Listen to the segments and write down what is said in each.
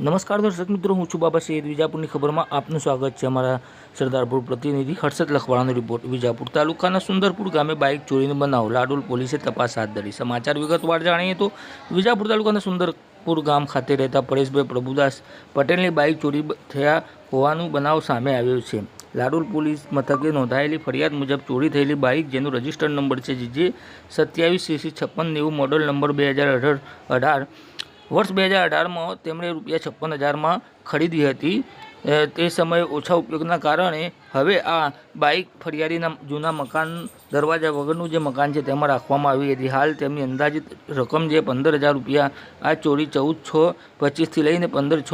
નમસ્કાર દર્શક મિત્રો, હું છું બાબા સૈયદ વિજાપુરની ખબરમાં. આપનું સ્વાગત છે અમારા સરદારપુર પ્રતિનિધિ હર્ષદ લખવાળાનો રિપોર્ટ વિજાપુર તાલુકાના સુંદરપુર ગામે બાઇક ચોરીનો બનાવ. લાડોલ પોલીસે તપાસ હાથ ધરી. સમાચાર વિગતવાર જાણીએ તો, વિજાપુર તાલુકાના સુંદરપુર ગામ ખાતે રહેતા પરેશભાઈ પ્રભુદાસ પટેલની બાઇક ચોરી થયા હોવાનું બનાવ સામે આવ્યો છે. લાડોલ પોલીસ મથકે નોંધાયેલી ફરિયાદ મુજબ ચોરી થયેલી બાઇક જેનો રજિસ્ટર્ડ નંબર છે જે સત્યાવીસ સીસી છપ્પન નેવું મોડલ નંબર બે હજાર અઢાર અઢાર વર્ષ બે હજાર અઢારમાં તેમણે રૂપિયા છપ્પન હજારમાં ખરીદી હતી. તે સમયે ઓછા ઉપયોગના કારણે હવે આ બાઇક ફરિયાદીના જૂના મકાન દરવાજા વગરનું જે મકાન છે તેમાં રાખવામાં આવી હતી. હાલ તેમની અંદાજિત રકમ જે પંદર હજાર રૂપિયા, આ ચોરી ચૌદ છ પચીસથી લઈને પંદર છ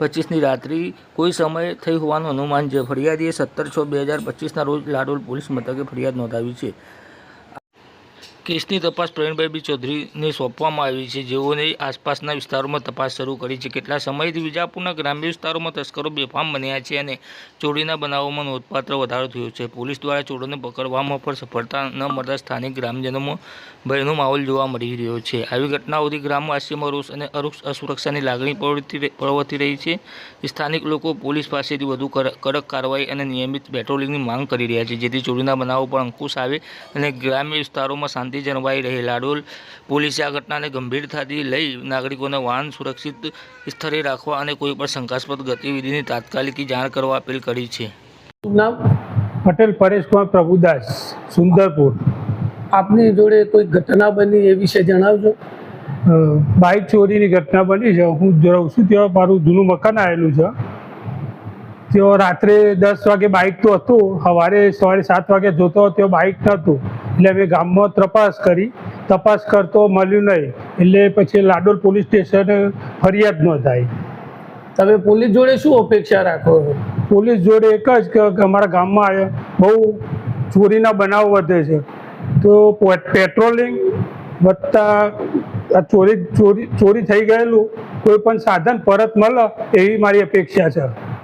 પચીસની રાત્રિ કોઈ સમયે થઈ હોવાનું અનુમાન છે. ફરિયાદીએ સત્તર છ બે હજાર પચીસના રોજ લાડોલ પોલીસ મથકે ફરિયાદ નોંધાવી છે. કેસની તપાસ પ્રવીણભાઈ બી ચૌધરીને સોંપવામાં આવી છે. જેઓને આસપાસના વિસ્તારોમાં તપાસ શરૂ કરી છે. કેટલા સમયથી વિજાપુરના ગ્રામ્ય વિસ્તારોમાં તસ્કરો બેફામ બન્યા છે અને ચોરીના બનાવોમાં નોંધપાત્ર વધારો થયો છે. પોલીસ દ્વારા ચોરોને પકડવામાં પણ સફળતા ન મળતા સ્થાનિક ગ્રામજનોમાં ભયનો માહોલ જોવા મળી રહ્યો છે. આવી ઘટનાઓથી ગ્રામવાસીઓમાં રોષ અને અસુરક્ષાની લાગણી પ્રવર્તી રહી છે. સ્થાનિક લોકો પોલીસ પાસેથી વધુ કડક કાર્યવાહી અને નિયમિત પેટ્રોલિંગની માંગ કરી રહ્યા છે. જેથી ચોરીના બનાવો પર અંકુશ આવે અને ગ્રામ્ય વિસ્તારોમાં શાંતિ જળવાઈ રહેલા ડોલ પોલીસે આ ઘટનાને ગંભીરતાથી લઈ નાગરિકોને વાહન સુરક્ષિત સ્થળે રાખવા અને કોઈ પણ શંકાસ્પદ ગતિવિધિની તાત્કાલિક જાણ કરવા અપીલ કરી છે. પટેલ પરેશકુમાર પ્રભુદાસ સુંદરપુર. આપની જોડે કોઈ ઘટના બની એ વિશે જણાવજો. બાઇક ચોરીની ઘટના બની છે. હું રહું છું ત્યાં. મારું જૂનું મકાન આવેલું છે. ત્યાં રાત્રે દસ વાગે બાઇક તો હતું. સવારે સવારે સાત વાગે જોતો ત્યાં બાઇક નહોતું. એટલે અમે ગામમાં તપાસ કરી. તપાસ કરતો મળ્યું નહીં. એટલે પછી લાડોલ પોલીસ સ્ટેશને ફરિયાદ નોંધાઈ તમે પોલીસ જોડે શું અપેક્ષા રાખો પોલીસ જોડે એક જ કે અમારા ગામમાં બહુ ચોરીના બનાવ વધે છે. તો પેટ્રોલિંગ વત્તા આ ચોરી ચોરી ચોરી થઈ ગયેલું. કોઈ પણ સાધન પરત મળે એવી મારી અપેક્ષા છે.